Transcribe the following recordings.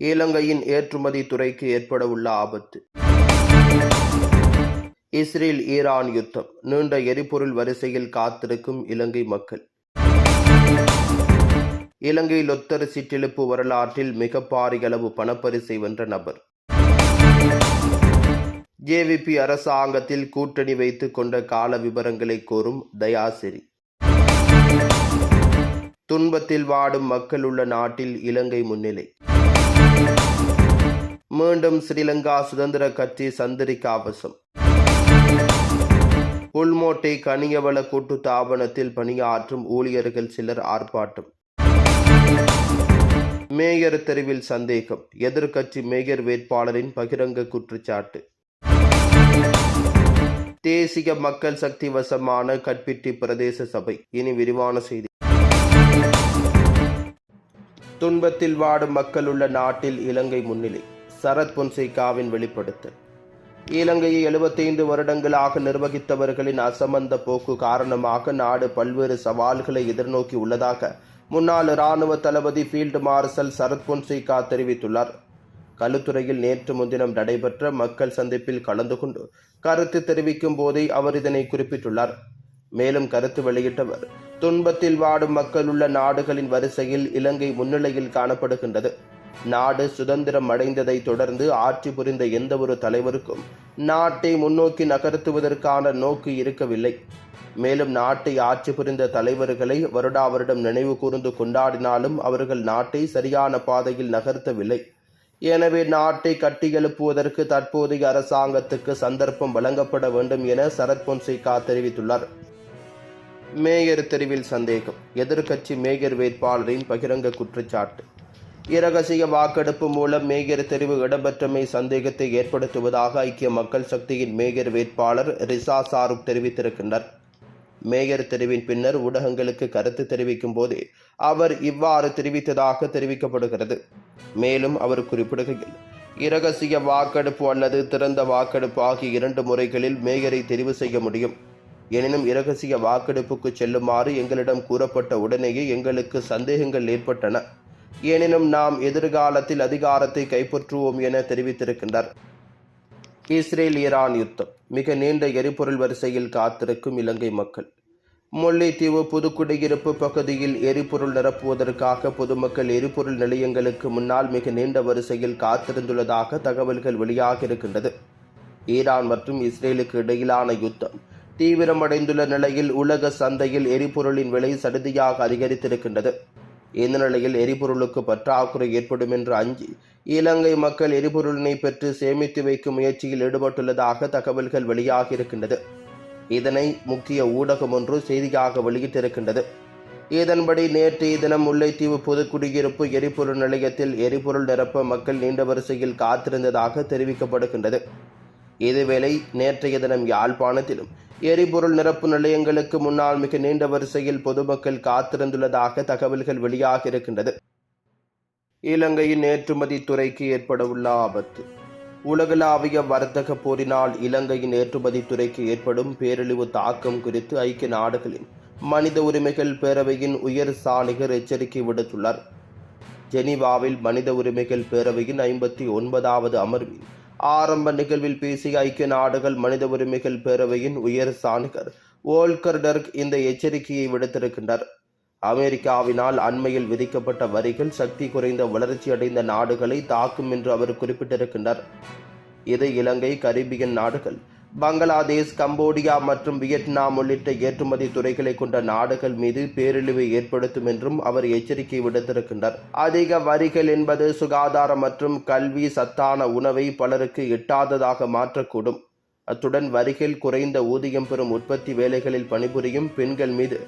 இலங்கையின் ஏற்றுமதி துறைக்கு ஏற்படவுள்ள ஆபத்து. இஸ்ரேல் ஈரான் யுத்தம். நீண்ட எரிபொருள் வரிசையில் காத்திருக்கும் இலங்கை மக்கள். இலங்கை லொத்தர் சிற்றிழுப்பு வரலாற்றில் மிக பாரியளவு பணப்பரிசை வென்ற நபர். ஜேவிபி அரசாங்கத்தில் கூட்டணி வைத்துக் கொண்ட கால விவரங்களை கோரும் தயாசிரி துன்பத்தில் வாடும் மக்கள் உள்ள நாட்டில் இலங்கை முன்னிலை. மீண்டும் ஸ்ரீலங்கா சுதந்திர கட்சி சந்திரிகாவசம் புல்மோட்டை கனியவள கூட்டு தாபனத்தில் பணியாற்றும் ஊழியர்கள் சிலர் ஆர்ப்பாட்டம். மேயர் தெருவில் சந்தேகம். எதிர்க்கட்சி மேயர் வேட்பாளரின் பகிரங்க குற்றச்சாட்டு. தேசிய மக்கள் சக்தி வசமான கட்பிட்டி பிரதேச சபை. இனி விரிவான செய்தி. துன்பத்தில் வாடும் மக்கள் உள்ள நாட்டில் இலங்கை முன்னிலை. சரத் பொன்சேகாவின் வெளிப்படுத்தல். இலங்கையை 75 வருடங்களாக நிர்வகித்தவர்களின் அசமந்த போக்கு காரணமாக நாடு பல்வேறு சவால்களை எதிர்நோக்கி உள்ளதாக முன்னாள் இராணுவ தளபதி ஃபீல்டு மார்ஷல் சரத் பொன்சேகா தெரிவித்துள்ளார். களுத்துறையில் நேற்று முன்தினம் நடைபெற்ற மக்கள் சந்திப்பில் கலந்து கொண்டு கருத்து தெரிவிக்கும் போதே அவர் இதனை குறிப்பிட்டுள்ளார். மேலும் கருத்து வெளியிட்டவர் துன்பத்தில் வாடும் மக்கள் உள்ள நாடுகளின் வரிசையில் இலங்கை முன்னிலையில் காணப்படுகின்றது. நாடு சுதந்திரம் அடைந்ததை தொடர்ந்து ஆட்சி புரிந்த எந்த ஒரு தலைவருக்கும் நாட்டை முன்னோக்கி நகர்த்துவதற்கான நோக்கு இருக்கவில்லை. மேலும் நாட்டை ஆட்சி புரிந்த தலைவர்களை வருடா வருடம் நினைவு கூர்ந்து கொண்டாடினாலும் அவர்கள் நாட்டை சரியான பாதையில் நகர்த்தவில்லை. எனவே நாட்டை கட்டியெழுப்புவதற்கு தற்போதைய அரசாங்கத்துக்கு சந்தர்ப்பம் வழங்கப்பட வேண்டும் என சரத் பொன்சேகா தெரிவித்துள்ளார். மேயர் தெருவில் சந்தேகம். எதிர்க்கட்சி மேயர் வேட்பாளரின் பகிரங்க குற்றச்சாட்டு. இரகசிய வாக்கெடுப்பு மூலம் மேயர் தெரிவு இடம்பெற்றமை சந்தேகத்தை ஏற்படுத்துவதாக ஐக்கிய மக்கள் சக்தியின் மேயர் வேட்பாளர் ரிசா சாருக் தெரிவித்திருக்கின்றார் மேயர் தெரிவின் பின்னர் ஊடகங்களுக்கு கருத்து தெரிவிக்கும் போதே அவர் இவ்வாறு தெரிவித்ததாக தெரிவிக்கப்படுகிறது. மேலும் அவர் குறிப்பிடுகையில் இரகசிய வாக்கெடுப்பு அல்லது திறந்த வாக்கெடுப்பு ஆகிய இரண்டு முறைகளில் மேயரை தெரிவு செய்ய முடியும். எனினும் இரகசிய வாக்கெடுப்புக்கு செல்லுமாறு எங்களிடம் கூறப்பட்ட உடனேயே எங்களுக்கு சந்தேகங்கள் ஏற்பட்டன. எனினும் நாம் எதிர்காலத்தில் அதிகாரத்தை கைப்பற்றுவோம் என தெரிவித்திருக்கின்றார். இஸ்ரேல் ஈரான் யுத்தம். மிக நீண்ட எரிபொருள் வரிசையில் காத்திருக்கும் இலங்கை மக்கள். முல்லைத்தீவு புதுக்குடியிருப்பு பகுதியில் எரிபொருள் நிரப்புவதற்காக பொதுமக்கள் எரிபொருள் நிலையங்களுக்கு முன்னால் மிக நீண்ட வரிசையில் காத்திருந்துள்ளதாக தகவல்கள் வெளியாக இருக்கின்றது. ஈரான் மற்றும் இஸ்ரேலுக்கு இடையிலான யுத்தம். தீவிரமடைந்துள்ள நிலையில் உலக சந்தையில் எரிபொருளின் விலை சடுதியாக அதிகரித்திருக்கின்றது. இந்த நிலையில் எரிபொருளுக்கு பற்றாக்குறை ஏற்படும் என்று அஞ்சி இலங்கை மக்கள் எரிபொருளினை பெற்று சேமித்து வைக்கும் முயற்சியில் ஈடுபட்டுள்ளதாக தகவல்கள் வெளியாகியிருக்கின்றது இதனை முக்கிய ஊடகம் ஒன்று செய்தியாக வெளியிட்டிருக்கின்றது. இதன்படி நேற்றைய தினம் முல்லைத்தீவு பொதுக்குடியிருப்பு எரிபொருள் நிலையத்தில் எரிபொருள் நிரப்ப மக்கள் நீண்ட வரிசையில் காத்திருந்ததாக தெரிவிக்கப்படுகின்றது. இதேவேளை நேற்றைய தினம் யாழ்ப்பாணத்திலும் எரிபொருள் நிரப்பு நிலையங்களுக்கு முன்னால் மிக நீண்ட வரிசையில் பொதுமக்கள் காத்திருந்துள்ளதாக தகவல்கள் வெளியாக இருக்கின்றது. இலங்கையின் ஏற்றுமதி துறைக்கு ஏற்படவுள்ள ஆபத்து. உலகளாவிய வர்த்தக போரினால் இலங்கையின் ஏற்றுமதி துறைக்கு ஏற்படும் பேரழிவு தாக்கம் குறித்து ஐக்கிய நாடுகளின் மனித உரிமைகள் பேரவையின் உயர் சாணிகர் எச்சரிக்கை விடுத்துள்ளார். ஜெனீவாவில் மனித உரிமைகள் பேரவையின் ஐம்பத்தி ஒன்பதாவது அமர்வில் ஆரம்ப நிகழ்வில் பேசிய ஐக்கிய நாடுகள் மனித உரிமைகள் பேரவையின் உயர் சாணிகர் ஓல்கர் டர்க் இந்த எச்சரிக்கையை விடுத்திருக்கின்றார். அமெரிக்காவினால் அண்மையில் விதிக்கப்பட்ட வரிகள் சக்தி குறைந்த வளர்ச்சியடைந்த நாடுகளை தாக்கும் என்று அவர் குறிப்பிட்டிருக்கின்றார். இது இலங்கை கரிபியன் நாடுகள் பங்களாதேஷ் கம்போடியா மற்றும் வியட்நாம் உள்ளிட்ட ஏற்றுமதி துறைகளை கொண்ட நாடுகள் மீது பேரழிவை ஏற்படுத்தும் என்றும் அவர் எச்சரிக்கை விடுத்திருக்கின்றார். அதிக வரிகள் என்பது சுகாதார மற்றும் கல்வி சத்தான உணவை பலருக்கு எட்டாததாக மாற்றக்கூடும். அத்துடன் வரிகள் குறைந்த ஊதியம் பெறும் உற்பத்தி வேலைகளில் பணிபுரியும் பெண்கள் மீது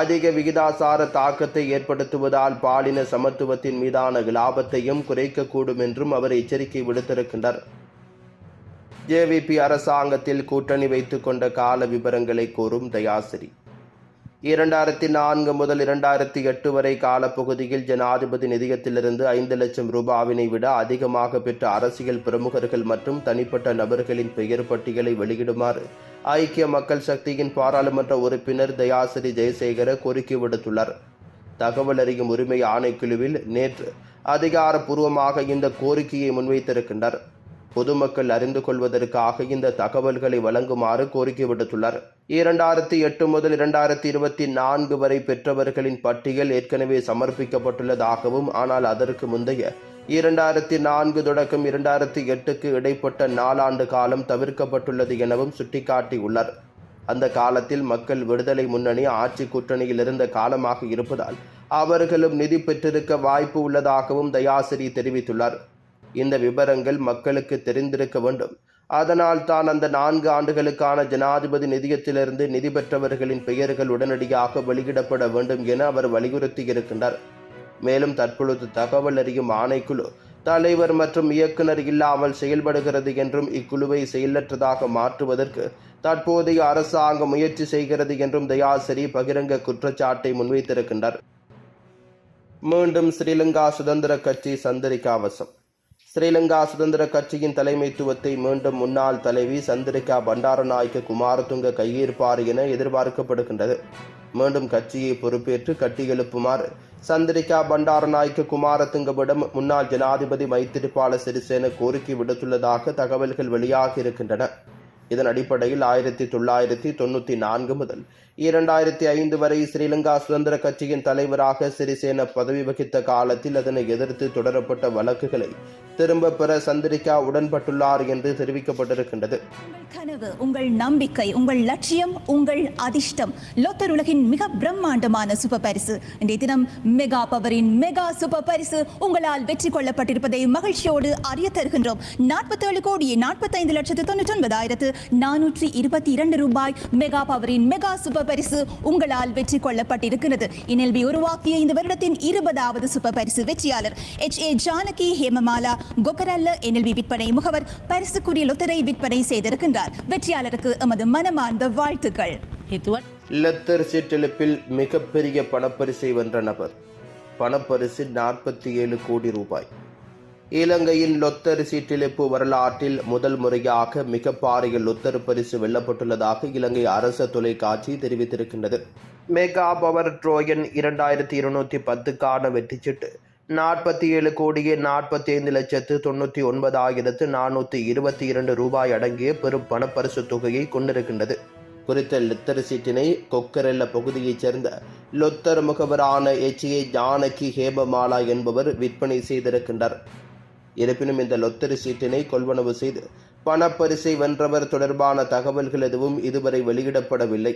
அதிக விகிதாசார தாக்கத்தை ஏற்படுத்துவதால் பாலின சமத்துவத்தின் மீதான லாபத்தையும் குறைக்கக்கூடும் என்றும் அவர் எச்சரிக்கை விடுத்திருக்கின்றார். ஜேவிபி அரசாங்கத்தில் கூட்டணி வைத்து கொண்ட கால விவரங்களை கூறும் தயாசிரி. இரண்டாயிரத்தி நான்கு முதல் இரண்டாயிரத்தி எட்டு வரை காலப்பகுதியில் ஜனாதிபதி நிதியத்திலிருந்து ஐந்து லட்சம் ரூபாவினை விட அதிகமாக பெற்ற அரசியல் பிரமுகர்கள் மற்றும் தனிப்பட்ட நபர்களின் பெயர் பட்டியலை வெளியிடுமாறு ஐக்கிய மக்கள் சக்தியின் பாராளுமன்ற உறுப்பினர் தயாசிரி ஜெயசேகர கோரிக்கை விடுத்துள்ளார். தகவல் அறியும் உரிமை ஆணைக்குழுவில் நேற்று அதிகாரப்பூர்வமாக இந்த கோரிக்கையை முன்வைத்திருக்கின்றார். பொதுமக்கள் அறிந்து கொள்வதற்காக இந்த தகவல்களை வழங்குமாறு கோரிக்கை விடுத்துள்ளார். இரண்டாயிரத்தி எட்டு முதல் இரண்டாயிரத்தி இருபத்தி நான்கு வரை பெற்றவர்களின் பட்டியல் ஏற்கனவே சமர்ப்பிக்கப்பட்டுள்ளதாகவும் ஆனால் அதற்கு முந்தைய இரண்டாயிரத்தி நான்கு தொடக்கம் இரண்டாயிரத்தி எட்டுக்கு இடைப்பட்ட நாலாண்டு காலம் தவிர்க்கப்பட்டுள்ளது எனவும் சுட்டிக்காட்டியுள்ளார். அந்த காலத்தில் மக்கள் விடுதலை முன்னணி ஆட்சி கூட்டணியில் இருந்த காலமாக இருப்பதால் அவர்களும் நிதி பெற்றிருக்க வாய்ப்பு உள்ளதாகவும் தயாசிரி தெரிவித்துள்ளார். இந்த விவரங்கள் மக்களுக்கு தெரிந்திருக்க வேண்டும். அதனால் தான் அந்த நான்கு ஆண்டுகளுக்கான ஜனாதிபதி நிதியத்திலிருந்து நிதி பெற்றவர்களின் பெயர்கள் உடனடியாக வெளியிடப்பட வேண்டும் என அவர் வலியுறுத்தியிருக்கின்றார் மேலும் தற்பொழுது தகவல் அறியும் ஆணைக்குழு தலைவர் மற்றும் இயக்குனர் இல்லாமல் செயல்படுகிறது என்றும் இக்குழுவை செயலற்றதாக மாற்றுவதற்கு தற்போதைய அரசாங்கம் முயற்சி செய்கிறது என்றும் தயாசிரி பகிரங்க குற்றச்சாட்டை முன்வைத்திருக்கின்றார். மீண்டும் ஸ்ரீலங்கா சுதந்திர கட்சி சந்திரிகாவசம். ஸ்ரீலங்கா சுதந்திர கட்சியின் தலைமைத்துவத்தை மீண்டும் முன்னாள் தலைவி சந்திரிகா பண்டாரநாயக்க குமாரதுங்க கையேற்பார் என எதிர்பார்க்கப்படுகின்றது. மீண்டும் கட்சியை பொறுப்பேற்று கட்டியெழுப்புமாறு சந்திரிகா பண்டாரநாயக்க குமாரதுங்கவிடம் முன்னாள் ஜனாதிபதி மைத்திரிபால சிறிசேன கோரிக்கை விடுத்துள்ளதாக தகவல்கள் வெளியாகியிருக்கின்றன இதன் அடிப்படையில் ஆயிரத்தி தொள்ளாயிரத்தி தொண்ணூற்றி நான்கு முதல் இரண்டாயிரத்தி ஐந்து வரை ஸ்ரீலங்கா சுதந்திர கட்சியின் தலைவராக சிறிசேன பதவி வகித்த காலத்தில் அதனை எதிர்த்து தொடரப்பட்ட வழக்குகளை திரும்ப பெற சந்திரிகா உடன்பட்டுள்ளார் என்று தெரிவிக்கப்பட்டிருக்கின்றது. கனவு உங்கள் நம்பிக்கை உங்கள் லட்சியம் உங்கள் அதிர்ஷ்டம் லோத்தர் உலகின் மிக பிரம்மாண்டமான சுப பரிசு இன்றைய தினம் மெகா பவரின் மெகா சுப பரிசு உங்களால் வெற்றி கொள்ளப்பட்டிருப்பதை மகிழ்ச்சியோடு அறிய தருகின்றோம். நாற்பத்தேழு கோடியே நாற்பத்தைந்து லட்சத்து தொண்ணூற்றி ஒன்பதாயிரத்து நானூற்றி இருபத்தி இரண்டு ரூபாய் மெகா பவரின் மெகா சூப்பர் பரிசு உங்களால் வெற்றி கொள்ளப்பட்டிருக்கிறது. இனல்வி உருவாக்கிய இந்த வருடத்தின் இருபதாவது சூப்பர் பரிசு வெற்றியாளர் எச் ஏ ஜானகி ஹேமமாலா கொக்கரல்ல என்எல்வி விற்பனை முகவர் பரிசுக்குரிய லொத்தரை விற்பனை செய்திருக்கின்றார். வெற்றியாளருக்கு எமது மனமார்ந்த வாழ்த்துக்கள். லத்தர் சீட்டெழுப்பில் மிகப்பெரிய பணப்பரிசை வென்ற நபர். பணப்பரிசு நாற்பத்தி ஏழு கோடி ரூபாய். இலங்கையின் லொத்தர் சீட்டெழுப்பு வரலாற்றில் முதல் முறையாக மிக பாரிய லொத்தர் பரிசு வெல்லப்பட்டுள்ளதாக இலங்கை அரச தொலைக்காட்சி தெரிவித்திருக்கின்றது. மெகா பவர் ட்ரோயன் இரண்டாயிரத்தி இருநூத்தி பத்துக்கான வெற்றி சீட்டு நாற்பத்தி ஏழு கோடியே நாற்பத்தி ஐந்து லட்சத்து தொண்ணூற்றி ஒன்பதாயிரத்து நானூற்றி இருபத்தி இரண்டு ரூபாய் அடங்கிய பெரும் பணப்பரிசு தொகையை கொண்டிருக்கின்றது. குறித்த லொத்தர் சீட்டினை கொக்கரெல்ல பகுதியைச் சேர்ந்த லொத்தர் முகவரான எச் ஏ ஜானகி ஹேபமாலா என்பவர் விற்பனை செய்திருக்கின்றார். இருப்பினும் இந்த லொத்தரி சீட்டினை கொள்வனவு செய்து பணப்பரிசை வென்றவர் தொடர்பான தகவல்கள் எதுவும் இதுவரை வெளியிடப்படவில்லை.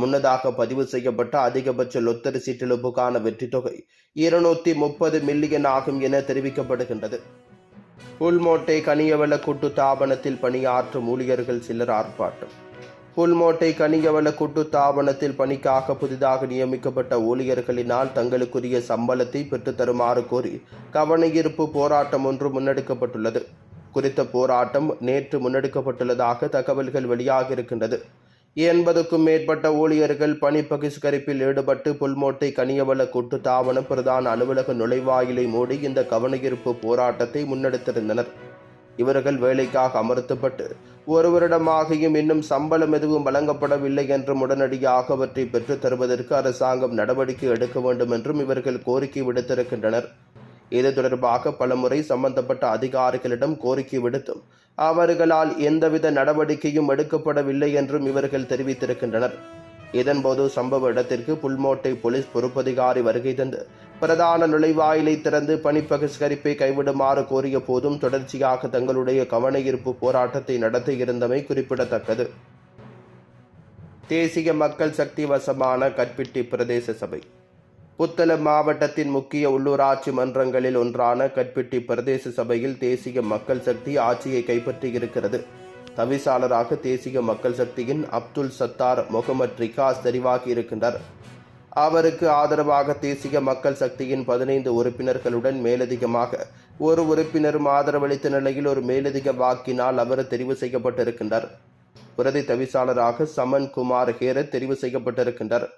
முன்னதாக பதிவு செய்யப்பட்ட அதிகபட்ச லொத்தரி சீட்டிழப்புக்கான வெற்றி தொகை இருநூத்தி முப்பது மில்லியன் ஆகும் என தெரிவிக்கப்படுகின்றது. புல்மோட்டை கனியவள கூட்டு தாபனத்தில் பணியாற்றும் ஊழியர்கள் சிலர் ஆர்ப்பாட்டம். புல்மோட்டை கனியவள கூட்டு தாபனத்தில் பணிக்காக புதிதாக நியமிக்கப்பட்ட ஊழியர்களினால் தங்களுக்குரிய சம்பளத்தை பெற்றுத் தருமாறு கோரி கவனஈர்ப்பு போராட்டம் ஒன்று முன்னெடுக்கப்பட்டுள்ளது. குறித்த போராட்டம் நேற்று முன்னெடுக்கப்பட்டுள்ளதாக தகவல்கள் வெளியாகியிருக்கின்றது. எண்பதுக்கும் மேற்பட்ட ஊழியர்கள் பணி பகிஷ்கரிப்பில் ஈடுபட்டு புல்மோட்டை கனியவள கூட்டு தாபன பிரதான அலுவலக நுழைவாயிலை மூடி இந்த கவனஈர்ப்பு போராட்டத்தை முன்னெடுத்திருந்தனர். இவர்கள் வேலைக்காக அமர்த்தப்பட்டு ஒரு வருடமாகியும் இன்னும் சம்பளம் எதுவும் வழங்கப்படவில்லை என்றும் உடனடியாக அவற்றை பெற்றுத் தருவதற்கு அரசாங்கம் நடவடிக்கை எடுக்க வேண்டும் என்றும் இவர்கள் கோரிக்கை விடுத்திருக்கின்றனர். இது தொடர்பாக பலமுறை சம்பந்தப்பட்ட அதிகாரிகளிடம் கோரிக்கை விடுத்தும் அவர்களால் எந்தவித நடவடிக்கையும் எடுக்கப்படவில்லை என்றும் இவர்கள் தெரிவித்திருக்கின்றனர். இதன்போது சம்பவ இடத்திற்கு புல்மோட்டை போலீஸ் பொறுப்பதிகாரி வருகை தந்து பிரதான நுழைவாயிலை திறந்து பணி கைவிடுமாறு கோரிய போதும் தொடர்ச்சியாக தங்களுடைய கவனஈர்ப்பு போராட்டத்தை நடத்தியிருந்தமை குறிப்பிடத்தக்கது. தேசிய மக்கள் சக்தி வசமான கற்பிட்டி பிரதேச சபை. புத்தளம் மாவட்டத்தின் முக்கிய உள்ளூராட்சி மன்றங்களில் ஒன்றான கற்பிட்டி பிரதேச சபையில் தேசிய மக்கள் சக்தி ஆட்சியை கைப்பற்றியிருக்கிறது தவிசாளராக தேசிய மக்கள் சக்தியின் அப்துல் சத்தார் முகமது ரிகாஸ் தெரிவாகி இருக்கின்றார். அவருக்கு ஆதரவாக தேசிய மக்கள் சக்தியின் பதினைந்து உறுப்பினர்களுடன் மேலதிகமாக ஒரு உறுப்பினரும் ஆதரவளித்த நிலையில் ஒரு மேலதிக வாக்கினால் அவர் தெரிவு செய்யப்பட்டிருக்கின்றார். பிரதி தவிசாளராக சமன் குமார் ஹேரத் தெரிவு செய்யப்பட்டிருக்கின்றார்.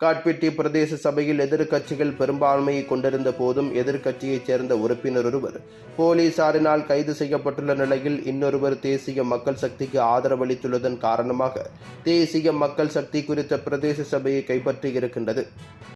காட்பிட்டி பிரதேச சபையில் எதிர்க்கட்சிகள் பெரும்பான்மையை கொண்டிருந்த போதும் எதிர்க்கட்சியைச் சேர்ந்த உறுப்பினர் ஒருவர். போலீசாரினால் கைது செய்யப்பட்டுள்ள நிலையில் இன்னொருவர் தேசிய மக்கள் சக்திக்கு ஆதரவளித்துள்ளதன் காரணமாக தேசிய மக்கள் சக்தி குறித்த பிரதேச சபையை கைப்பற்றியிருக்கின்றது